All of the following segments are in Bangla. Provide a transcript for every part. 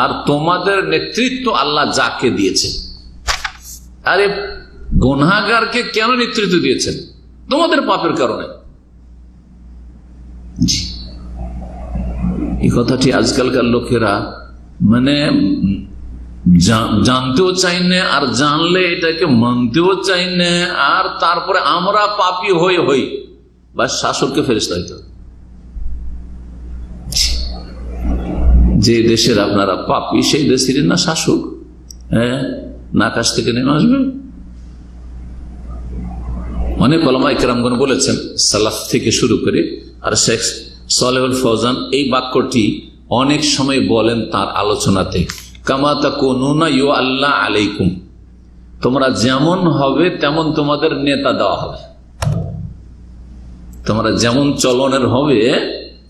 আর তোমাদের নেতৃত্ব আল্লাহ যাকে দিয়েছে আরে গুনাগারকে কেন নেতৃত্ব দিয়েছেন? তোমাদের পাপের কারণে। এই কথাটি আজকালকার লোকেরা মানে জানতেও চাই না, আর জানলে এটাকে মানতেও চাই না, আর তারপরে আমরা পাপি হই হই। বা শাসককে ফেরিস্তা হইতে হবে। যে দেশের আপনারা পাপি, সেই দেশের না শাসক। হ্যাঁ? না আকাশ থেকে নেমে আসবে। অনেক ওলামা ইকরামগণ বলেছেন, সালাফ থেকে শুরু করে, আর শেখ সালেহুল ফৌজান এই বাক্যটি অনেক সময় বলেন তার আলোচনাতে। কামাতা কোনুনা ইউ আল্লাহ আলাইকুম। তোমরা যেমন হবে, তেমন তোমাদের নেতা দেওয়া হবে। তোমরা যেমন চলনের হবে,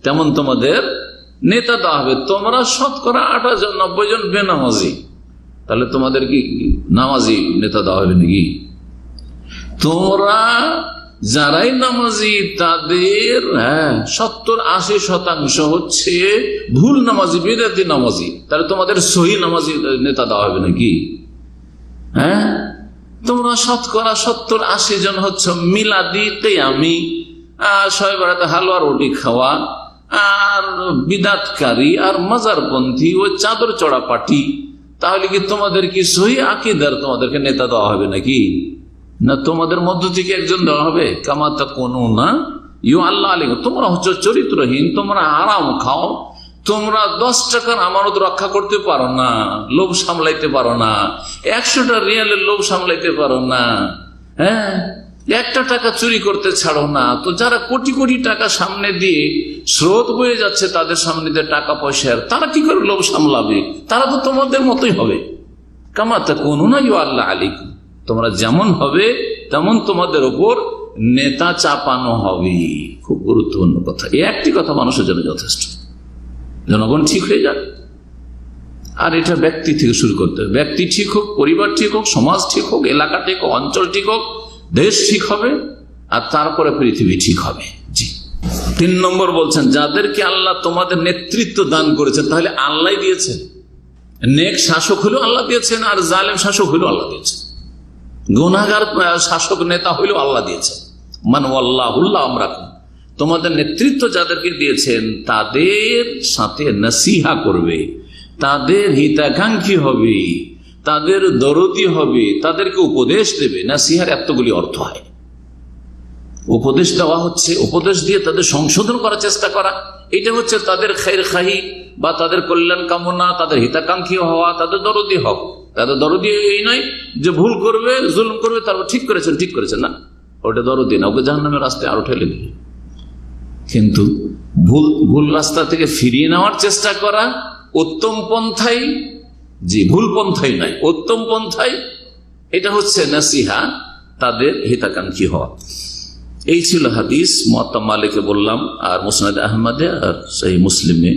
তেমন তোমাদের নেতা দেওয়া হবে। তোমরা শতকরা আঠাশ জন, নব্বই জন বেনামাজি। তাহলে তোমাদের কি নামাজি নেতা দেওয়া হবে নাকি? তোমরা যারাই নামাজি, তাদের হ্যাঁ সত্তর আশি শতাংশ হচ্ছে ভুল নামাজি, বিদাতি নামাজি। তাহলে তোমাদের সহি নামাজি নেতা দেওয়া হবে নাকি? হ্যাঁ? তোমরা শতকরা সত্তর আশি জন হচ্ছে মিলাদি কেয়ামি ছয় বেড়াতে হালুয়া রুটি খাওয়া আর বিদাতকারী, আর মাজারপন্থী ও চাদর চড়া পাটি তাহলে কি তোমাদের কি সহি আকিদার তোমাদেরকে নেতা দেওয়া হবে নাকি? না তোমাদের মধ্য থেকে একজন দেওয়া হবে? কামাতা কোনো না ইউ আল্লাহ আলী তোমরা হচ্ছে চরিত্রহীন, তোমরা আরাম খাও, তোমরা দশ টাকার আমানত রক্ষা করতে পারো না, লোভ সামলাইতে পারো না, একশোটা রিয়ালের লোভ সামলাইতে পারো না হ্যাঁ? একটা টাকা চুরি করতে ছাড়ো না। তো যারা কোটি কোটি টাকা সামনে দিয়ে স্রোত বয়ে যাচ্ছে তাদের সামনে দিয়ে টাকা পয়সার তারা কি করে লোভ সামলাবে? তারা তো তোমাদের মতোই হবে। কামাতা কোনো না ইউ আল্লাহ আলিক তোমরা যেমন হবে, তেমন তোমাদের ওপর নেতা চাপানো হবে। খুব গুরুত্বপূর্ণ কথা। এই একটি কথা মানুষের জন্য যথেষ্ট। জনগণ ঠিক হয়ে যাক। আর এটা ব্যক্তি থেকে শুরু করতে হবে। ব্যক্তি ঠিক হোক, পরিবার ঠিক হোক, সমাজ ঠিক হোক, এলাকা ঠিক হোক, অঞ্চল ঠিক হোক দেশ ঠিক হবে আর তারপরে পৃথিবী ঠিক হবে। জি। তিন নম্বর বলছেন, যাদেরকে আল্লাহ তোমাদের নেতৃত্ব দান করেছেন, তাহলে আল্লাহ দিয়েছেন। নেক শাসক হলেও আল্লাহ দিয়েছেন, আর জালেম শাসক হলেও আল্লাহ দিয়েছেন। গুনাগার শাসক নেতা হইলেও আল্লাহ দিয়েছেন। মান আল্লাহুল্লাহ আমরা তোমাদের নেতৃত্ব যাদেরকে দিয়েছেন, তাদের সাথে নসিহা করবে, তাদের হিতাকাঙ্ক্ষী হবে। তাদের দরদি হবে, তাদেরকে উপদেশ দেবে। না সিহার এতগুলি অর্থ হয়। উপদেশ দেওয়া হচ্ছে, উপদেশ দিয়ে তাদের সংশোধন করার চেষ্টা করা। এটা হচ্ছে তাদের খের খাহি বা তাদের কল্যাণ কামনা, তাদের হিতাকাঙ্ক্ষী হওয়া, তাদের দরদি হওয়া। তাদের দরদি এই নয় যে ভুল করবে, জুলুম করবে, তারপর ঠিক করেছেন ঠিক করেছেন। না, ওটা দরদি না, ওকে জাহান্নামের রাস্তায় আরও ঠেলে দিবে। কিন্তু ভুল ভুল রাস্তা থেকে ফিরিয়ে নেওয়ার চেষ্টা করা, উত্তম পন্থাই জি, ভুল পন্থাই নাই, উত্তম পন্থাই। এটা হচ্ছে নাসিহা, তাদের হিতাকাঙ্ক্ষী হওয়া। এই ছিল হাদিস মহাত্মা মালিকে বললাম, আর মুসনাদ আহমদে আর সেই মুসলিমে।